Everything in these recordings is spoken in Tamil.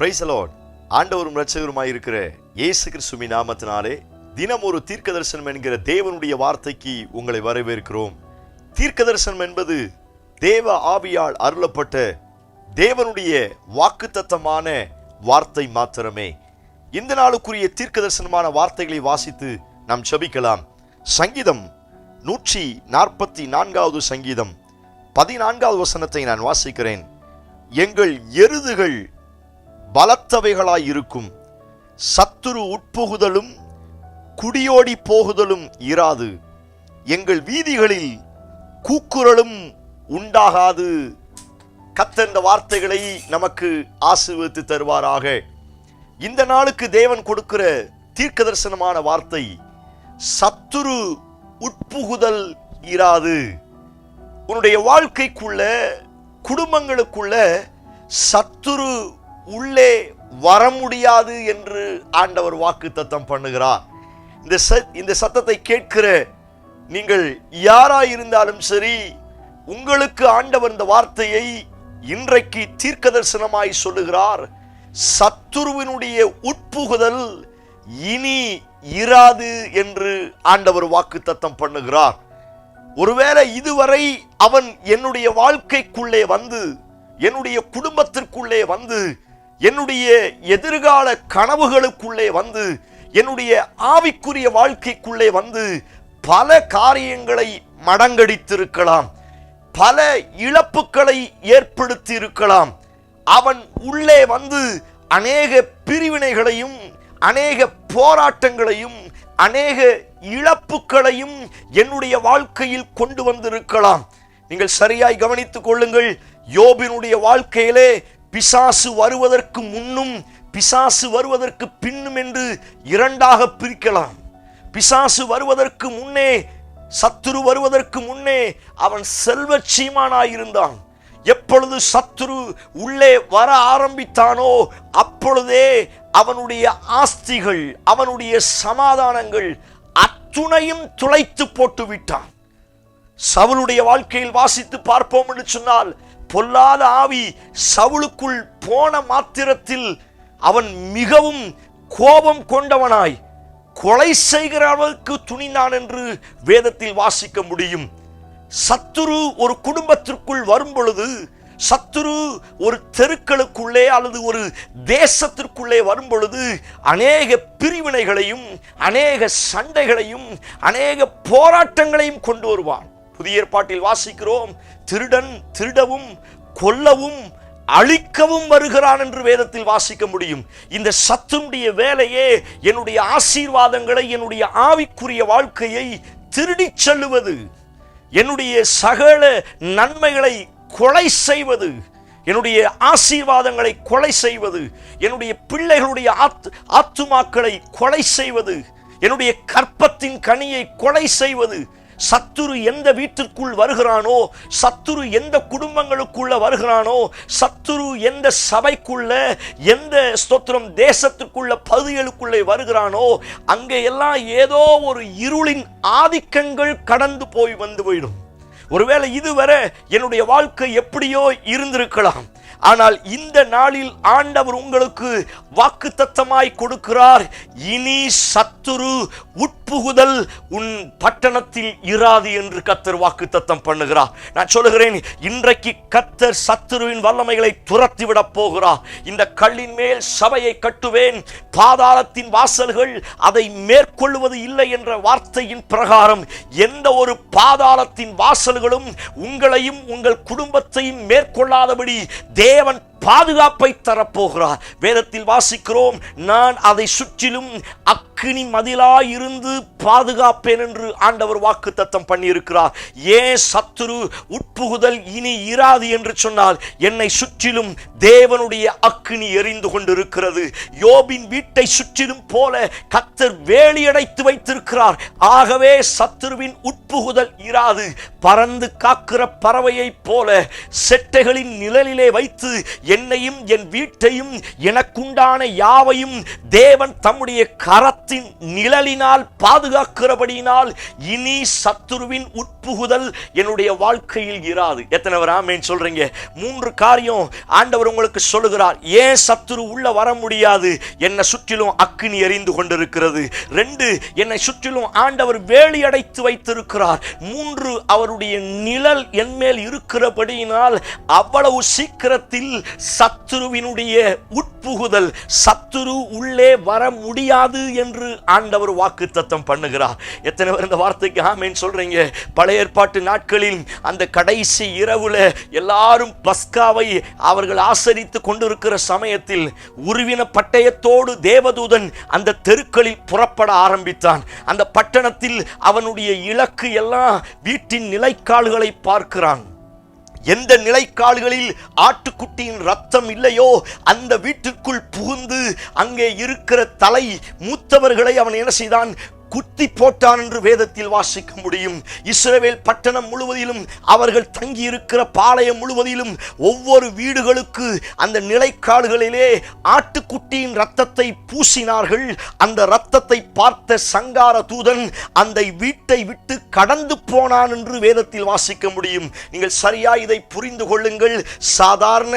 பிரைஸ் லார்ட் ஆண்டவரும் இரட்சகருமாய் இருக்கிற இயேசு கிறிஸ்துமி நாமத்தினாலே தினம் ஒரு தீர்க்க தரிசனம் என்கிற தேவனுடைய வார்த்தைக்கு உங்களை வரவேற்கிறோம். தீர்க்க தரிசனம் என்பது தேவ ஆவியால் அருளப்பட்ட தேவனுடைய வாக்குத்தத்தமான வார்த்தை மாத்திரமே. இந்த நாளுக்குரிய தீர்க்க தரிசனமான வார்த்தைகளை வாசித்து நாம் செபிக்கலாம் சங்கீதம் நூற்றி நாற்பத்தி நான்காவது சங்கீதம். பதினான்காவது வசனத்தை நான் வாசிக்கிறேன். எங்கள் எருதுகள் பலத்தவைகளாய் இருக்கும் சத்துரு உட்புகுதலும் குடியோடி போகுதலும் இராது. எங்கள் வீதிகளில் கூக்குரலும் உண்டாகாது. கத்த இந்த வார்த்தைகளை நமக்கு ஆசீர்வதித்து தருவாராக. இந்த நாளுக்கு தேவன் கொடுக்கிற தீர்க்க தரிசனமான வார்த்தை சத்துரு உட்புகுதல் இராது. உன்னுடைய வாழ்க்கைக்குள்ள குடும்பங்களுக்குள்ள சத்துரு உள்ளே வர முடியாது என்று ஆண்டவர் வாக்கு தத்தம் பண்ணுகிறார். இந்த ச- இந்த சத்தத்தை கேட்கிற நீங்கள் யாராயிருந்தாலும் சரி உங்களுக்கு ஆண்டவர் இந்த வார்த்தையை இன்றைக்கு தீர்க்க தரிசனமாய் சொல்லுகிறார். சத்துருவினுடைய உட்புகுதல் இனி இராது என்று ஆண்டவர் வாக்கு தத்தம் பண்ணுகிறார். ஒருவேளை இதுவரை அவன் என்னுடைய வாழ்க்கைக்குள்ளே வந்து என்னுடைய குடும்பத்திற்குள்ளே வந்து என்னுடைய எதிர்கால கனவுகளுக்குள்ளே வந்து என்னுடைய ஆவிக்குரிய வாழ்க்கைக்குள்ளே வந்து பல காரியங்களை மடங்கடித்திருக்கலாம். பல இழப்புகளை ஏற்படுத்தி இருக்கலாம் அவன் உள்ளே வந்து அநேக பிரிவினைகளையும் அநேக போராட்டங்களையும் அநேக இழப்புகளையும் என்னுடைய வாழ்க்கையில் கொண்டு வந்திருக்கலாம். நீங்கள் சரியாய் கவனித்துக் கொள்ளுங்கள். யோபினுடைய வாழ்க்கையிலே பிசாசு வருவதற்கு முன்னும் பிசாசு வருவதற்கு பின்னும் என்று இரண்டாக பிரிக்கலாம். பிசாசு வருவதற்கு முன்னே சத்துரு வருவதற்கு முன்னே அவன் செல்வச் சீமானாயிருந்தான். எப்பொழுது சத்துரு உள்ளே வர ஆரம்பித்தானோ அப்பொழுதே அவனுடைய ஆஸ்திகள் அவனுடைய சமாதானங்கள் அத்துணையும் துளைத்து போட்டு விட்டான் சவுளுடைய வாழ்க்கையில் வாசித்து பார்ப்போம் என்று சொன்னால் பொல்லாத ஆவி சவுளுக்குள் போன மாத்திரத்தில் அவன் மிகவும் கோபம் கொண்டவனாய் கொலை செய்கிற அளவுக்கு துணிந்தான் என்று வேதத்தில் வாசிக்க முடியும். சத்துரு ஒரு குடும்பத்திற்குள் வரும் பொழுது சத்துரு ஒரு தெருக்களுக்குள்ளே அல்லது ஒரு தேசத்திற்குள்ளே வரும் பொழுது அநேக பிரிவினைகளையும் அநேக சண்டைகளையும் அநேக போராட்டங்களையும் கொண்டு வருவான். புதிய ஏற்பாட்டில் வாசிக்கிறோம். திருடன் திருடவும் கொல்லவும் அழிக்கவும் வருகிறான் என்று வேதத்தில் வாசிக்க முடியும். இந்த சத்துனுடைய வேலையே என்னுடைய ஆசீர்வாதங்களை என்னுடைய ஆவிக்குரிய வாழ்க்கையை திருடிச் செல்லுவது. என்னுடைய சகல நன்மைகளை கொலை செய்வது. என்னுடைய ஆசீர்வாதங்களை கொலை செய்வது. என்னுடைய பிள்ளைகளுடைய ஆத் ஆத்துமாக்களை கொலை செய்வது. என்னுடைய கற்பத்தின் கனியை கொலை செய்வது. சத்துரு எந்த வீட்டிற்குள் வருகிறானோ சத்துரு எந்த குடும்பங்களுக்குள்ள வருகிறானோ சத்துரு எந்த சபைக்குள்ள எந்த ஸ்தோத்திரம் தேசத்துக்குள்ள பகுதிகளுக்குள்ளே வருகிறானோ அங்கே எல்லாம் ஏதோ ஒரு இருளின் ஆதிக்கங்கள் கடந்து போய் வந்து போயிடும். ஒருவேளை இதுவரை என்னுடைய வாழ்க்கை எப்படியோ இருந்திருக்கலாம். ஆனால் இந்த நாளில் ஆண்டவர் உங்களுக்கு வாக்குத்தத்தமாய் கொடுக்கிறார். இனி சத்துரு புகுதல் உன் பட்டணத்தில் இராது என்று கத்தர் வாக்குத்தத்தம் பண்ணுகிறார். நான் சொல்லுகிறேன் இன்றைக்கு கத்தர் சத்துருவின் வல்லமைகளை துரத்திவிடப் போகிறார். இந்த கல்லின் மேல் சபையை கட்டுவேன் பாதாளத்தின் வாசல்கள் அதை மேற்கொள்வது இல்லை என்ற வார்த்தையின் பிரகாரம் எந்த ஒரு பாதாளத்தின் வாசல்களும் உங்களையும் உங்கள் குடும்பத்தையும் மேற்கொள்ளாதபடி தேவன் பாதுகாப்பை தரப்போகிறார். வேதத்தில் வாசிக்கிறோம் நான் அதை சுற்றிலும் அக்கினி மதிலாயிருந்து பாதுகாப்பேன் என்று ஆண்டவர் வாக்கு தத்தம் பண்ணியிருக்கிறார். ஏன் சத்துரு உட்புகுதல் இனி இராது என்று சொன்னால் என்னை சுற்றிலும் தேவனுடைய அக்கினி எரிந்து கொண்டிருக்கிறது. யோபின் வீட்டை சுற்றிலும் போல கத்தர் வேலியடைத்து வைத்திருக்கிறார். ஆகவே சத்துருவின் உட்புகுதல் இராது. பறந்து காக்கிற பறவையைப் போல செட்டைகளின் நிழலிலே வைத்து என்னையும் என் வீட்டையும் எனக்குண்டான யாவையும் தேவன் தம்முடைய கரத்தை ரத்தத்தின் நிழலினால் பாதுகாக்கிறபடியினால் இனி சத்துருவின் உட்புகுதல் என்னுடைய வாழ்க்கையில் இராது. எத்தனை பேர் ஆமேன் சொல்றீங்க? மூன்று காரியம் ஆண்டவர் உங்களுக்கு சொல்லுகிறார். ஏன் சத்துரு உள்ள வர முடியாது? என்னை சுற்றிலும் அக்கினி எரிந்து கொண்டிருக்கிறது. ரெண்டு என்னை சுற்றிலும் ஆண்டவர் வேலி அடைத்து வைத்திருக்கிறார். மூன்று அவருடைய நிழல் என் மேல் இருக்கிறபடியினால் அவ்வளவு சீக்கிரத்தில் சத்துருவினுடைய உட்புகுதல் சத்துரு உள்ளே வர முடியாது என்று ஆண்டவர் வாக்கு தத்தம் பண்ணுகிறார். எத்தனை பேர் இந்த வார்த்தைக்கு ஆமேன் சொல்றீங்க? பழைய ஏற்பாட்டு நாட்களில் அந்த கடைசி இரவுல எல்லாரும் பஸ்காவை அவர்கள் ஆசரித்து கொண்டிருக்கிற சமயத்தில் உருவின பட்டயத்தோடு தேவதூதன் அந்த தெருக்களில் புறப்பட ஆரம்பித்தான். அந்த பட்டணத்தில் அவனுடைய இலக்கு எல்லாம் வீட்டின் நிலைக்கால்களை பார்க்கிறான். எந்த நிலைக்கால்களில் ஆட்டுக்குட்டியின் ரத்தம் இல்லையோ அந்த வீட்டிற்குள் புகுந்து அங்கே இருக்கிற தலை மூத்தவர்களை அவன் என்ன செய்தான்? குத்தி போட்டான் என்று வேதத்தில் வாசிக்க முடியும். இஸ்ரவேல் பட்டணம் முழுவதிலும் அவர்கள் தங்கியிருக்கிற பாளையம் முழுவதிலும் ஒவ்வொரு வீடுகளுக்கு அந்த நிலைக்காடுகளிலே ஆட்டுக்குட்டியின் ரத்தத்தை பூசினார்கள். அந்த ரத்தத்தை பார்த்த சங்கார தூதன் அந்த வீட்டை விட்டு கடந்து போனான் என்று வேதத்தில் வாசிக்க முடியும். நீங்கள் சரியா இதை புரிந்து கொள்ளுங்கள். சாதாரண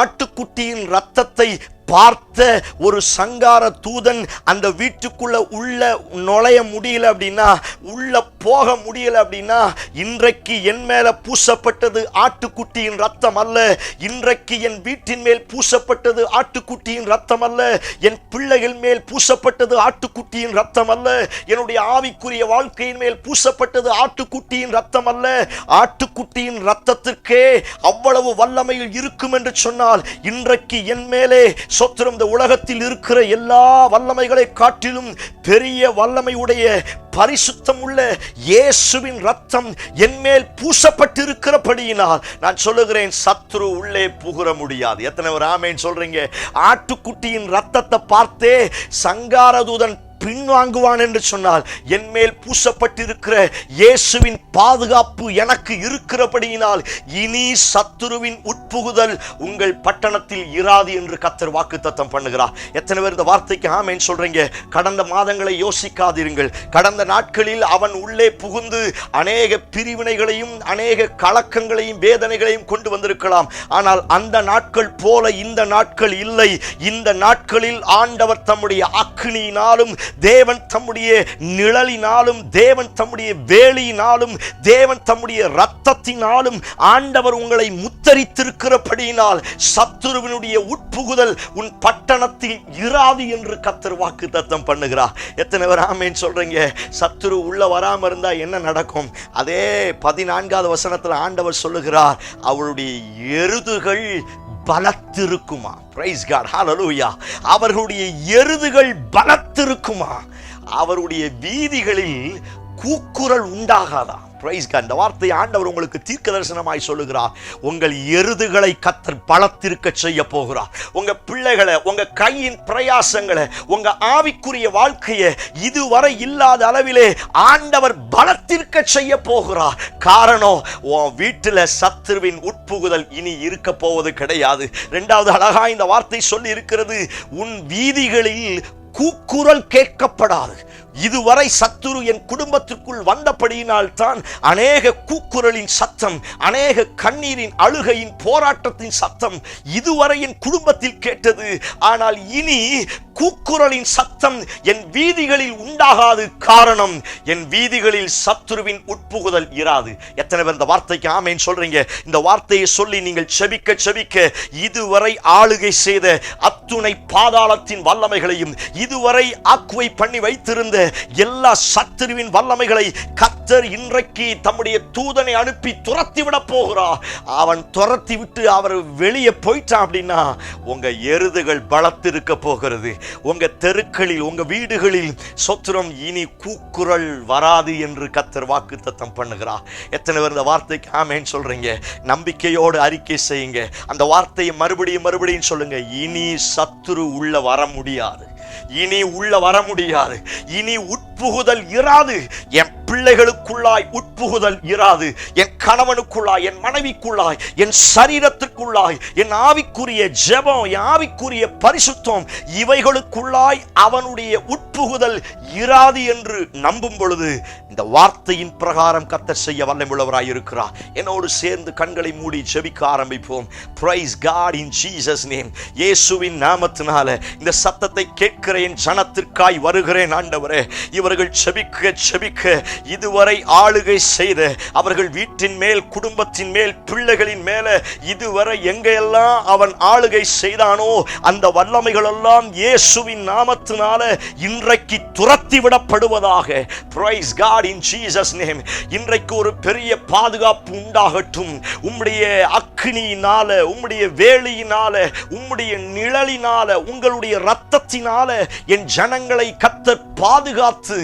ஆட்டுக்குட்டியின் ரத்தத்தை பார்த்து ஒரு சங்கார தூதன் அந்த வீட்டுக்குள்ள உள்ள நுழைய முடியல அப்படின்னா உள்ள போக முடியல அப்படின்னா இன்றைக்கு என் மேல பூசப்பட்டது ஆட்டுக்குட்டியின் ரத்தம் அல்ல. இன்றைக்கு என் வீட்டின் மேல் பூசப்பட்டது ஆட்டுக்குட்டியின் ரத்தம் அல்ல. என் பிள்ளைகள் மேல் பூசப்பட்டது ஆட்டுக்குட்டியின் ரத்தம் அல்ல. என்னுடைய ஆவிக்குரிய வாழ்க்கையின் மேல் பூசப்பட்டது ஆட்டுக்குட்டியின் ரத்தம் அல்ல. ஆட்டுக்குட்டியின் ரத்தத்திற்கே அவ்வளவு வல்லமையில் இருக்கும் என்று சொன்னால் இன்றைக்கு என் மேலே சொத்திரம் இந்த உலகத்தில் இருக்கிற எல்லா வல்லமைகளை காட்டிலும் பெரிய வல்லமை உடைய பரிசுத்தம் உள்ள இயேசுவின் ரத்தம் என் மேல் பூசப்பட்டிருக்கிறபடியினால் நான் சொல்லுகிறேன் சத்ரு உள்ளே புகுற முடியாது. எத்தனை ஒரு ஆமேன் சொல்றீங்க? ஆட்டுக்குட்டியின் ரத்தத்தை பார்த்தே சங்காரதூதன் பின்வாங்குவான் என்று சொன்னால் என் மேல் பூசப்பட்டிருக்கிற இயேசுவின் பாதுகாப்பு எனக்கு இருக்கிறபடியினால் இனி சத்துருவின் உட்புகுதல் உங்கள் பட்டணத்தில் இராது என்று கத்தர் வாக்கு தத்தம் பண்ணுகிறார். எத்தனை பேர் இந்த வார்த்தைக்கு ஆமேன்னு சொல்றீங்க? கடந்த மாதங்களை யோசிக்காதிருங்கள் கடந்த நாட்களில் அவன் உள்ளே புகுந்து அநேக பிரிவினைகளையும் அநேக கலக்கங்களையும் வேதனைகளையும் கொண்டு வந்திருக்கலாம். ஆனால் அந்த நாட்கள் போல இந்த நாட்கள் இல்லை. இந்த நாட்களில் ஆண்டவர் தம்முடைய அக்னியினாலும் தேவன் தம்முடைய நிழலினாலும் தேவன் தம்முடைய வேலியினாலும் தேவன் தம்முடைய ரத்தத்தினாலும் ஆண்டவர் உங்களை முத்தரித்திருக்கிறபடியினால் சத்துருவினுடைய உட்புகுதல் உன் பட்டணத்தில் இராது என்று கத்தர் வாக்கு தத்தம் பண்ணுகிறார். எத்தனை பேர் ஆமேன் சொல்றீங்க? சத்துரு உள்ள வராம இருந்தா என்ன நடக்கும்? அதே பதினான்காவது வசனத்தில் ஆண்டவர் சொல்லுகிறார் அவளுடைய எருதுகள் பலத்திருக்குமா? பிரைஸ் காட் ஹalleluya அவர்களுடைய எருதுகள் பலத்திருக்குமா? அவருடைய வீதிகளில் கூக்குரல் உண்டாகாதா? பிரைஸ் இந்த வார்த்தை ஆண்டவர் உங்களுக்கு தீர்க்க தரிசனமாய் சொல்லுகிறார். உங்கள் எருதுகளை கத்தர் பலத்திருக்க செய்ய போகிறார். உங்க பிள்ளைகளை உங்க கையின் பிரயாசங்களை உங்க ஆவிக்குரிய வாழ்க்கையை இதுவரை இல்லாத அளவிலே ஆண்டவர் பலத்திருக்க செய்ய போகிறார். காரணம் உன் வீட்டில் சத்துருவின் உட்புகுதல் இனி இருக்க போவது கிடையாது. ரெண்டாவது அழகா இந்த வார்த்தை சொல்லி இருக்கிறது உன் வீதிகளில் கூக்குரல் கேட்கப்படாது. இதுவரை சத்துரு என் குடும்பத்திற்குள் வந்தபடியினால் தான் அநேக கூக்குரலின் சத்தம் அநேக கண்ணீரின் அழுகையின் போராட்டத்தின் சத்தம் இதுவரை என் குடும்பத்தில் கேட்டது. ஆனால் இனி கூக்குரலின் சத்தம் என் வீதிகளில் உண்டாகாது காரணம் என் வீதிகளில் சத்துருவின் உட்புகுதல் இராது. எத்தனை பேர் இந்த வார்த்தைக்கு ஆமைன்னு சொல்றீங்க? இந்த வார்த்தையை சொல்லி நீங்கள் செபிக்க செபிக்க இதுவரை ஆளுகை செய்த அத்துணை பாதாளத்தின் வல்லமைகளையும் இதுவரை ஆக்குவை பண்ணி வைத்திருந்த எல்லா சத்துருவின் வல்லமைகளை கத்தர் இன்றைக்கு தம்முடைய தூதனை அனுப்பி துரத்தி விட போகிறார் அவன் துரத்தி விட்டு அவர் வெளியே போயிட்டான் அப்படின்னா உங்க எருதுகள் பலத்திருக்க போகிறது. உங்க தெருக்களில் உங்க வீடுகளில் சொத்துரம் இனி கூக்குரல் வராது என்று கத்தர் வாக்கு தத்தம் பண்ணுகிறார் எத்தனை பேர் இந்த வார்த்தைக்கு ஆமேன்னு சொல்றீங்க? நம்பிக்கையோடு அறிக்கை செய்யுங்க. அந்த வார்த்தையை மறுபடியும் மறுபடியும் சொல்லுங்க. இனி சத்துரு உள்ள வர முடியாது. இனி உள்ள வர முடியாது. இனி உட்புகுதல் இராது. என் பிள்ளைகளுக்குள்ளாய் உட்புகுதல் இராது. என் கணவனுக்குள்ளாய் என் மனைவிக்குள்ளாய் என் சரீரத்துக்குள்ளாய் என் ஆவிக்குரிய ஜெபம் என் ஆவிக்குரிய பரிசுத்தம் இவைகளுக்குள்ளாய் அவனுடைய உட்புகுதல் இராது என்று நம்பும் பொழுது இந்த வார்த்தையின் பிரகாரம் கத்தர் செய்ய வல்லமுள்ளவராய் இருக்கிறார். என்னோடு சேர்ந்து கண்களை மூடி ஜெபிக்க ஆரம்பிப்போம். Praise God in Jesus name இயேசுவின் நாமத்தினால இந்த சத்தத்தை கேட்கிற என் ஜனத்திற்காய் வருகிறேன் ஆண்டவரே. இவர்கள் செபிக்க செபிக்க இதுவரை ஆளுகை செய்த அவர்கள் வீட்டின் மேல் குடும்பத்தின் மேல் பிள்ளைகளின் மேல இதுவரை எங்கெல்லாம் அவன் ஆளுகை செய்தானோ அந்த வல்லமைகள் எல்லாம் இயேசுவின் நாமத்தினால இன்றைக்கு துரத்தி விடப்படுவதாக praise God in Jesus name இன்றைக்கு ஒரு பெரிய பாதுகாப்பு உண்டாகட்டும். உம்முடைய அக்னியினால உம்முடைய வேலியினால உம்முடைய நிழலினால உங்களுடைய ரத்தத்தினால என் ஜனங்களை கத்தர் பாதுகாத்து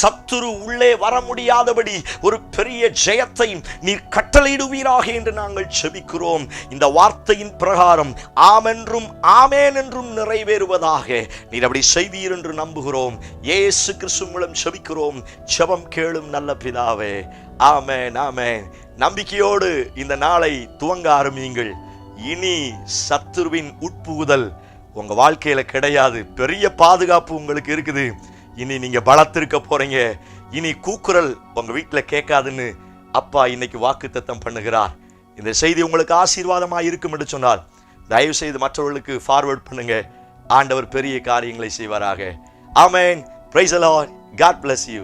சத்துரு உள்ளே வர முடியாதபடி ஒரு பெரிய ஜெயத்தை நீர் கட்டளையிடுவீராக என்று நாங்கள் செபிக்கிறோம். இந்த வார்த்தையின் பிரகாரம் ஆமென்றும் ஆமேன் என்றும் நிறைவேறுவதாக நீர் அப்படி செய்வீர் என்று நம்புகிறோம். ஏசு கிறிஸ்து மூலம் செபிக்கிறோம். செபம் கேளும் நல்ல பிதாவே. ஆமேன் ஆமேன். நம்பிக்கையோடு இந்த நாளை துவங்க ஆரம்பியுங்கள். இனி சத்துருவின் உட்புகுதல் உங்கள் வாழ்க்கையில கிடையாது. பெரிய பாதுகாப்பு உங்களுக்கு இருக்குது. இனி நீங்கள் பலத்திருக்க போறீங்க. இனி கூக்குரல் உங்க வீட்டில் கேட்காதுன்னு அப்பா இன்னைக்கு வாக்குத்தத்தம் பண்ணுகிறார். இந்த செய்தி உங்களுக்கு ஆசீர்வாதமா இருக்கும் என்று சொன்னால் தயவு செய்து மற்றவர்களுக்கு ஃபார்வர்ட் பண்ணுங்க. ஆண்டவர் பெரிய காரியங்களை செய்வாராக. ஆமேன். Praise the Lord God bless you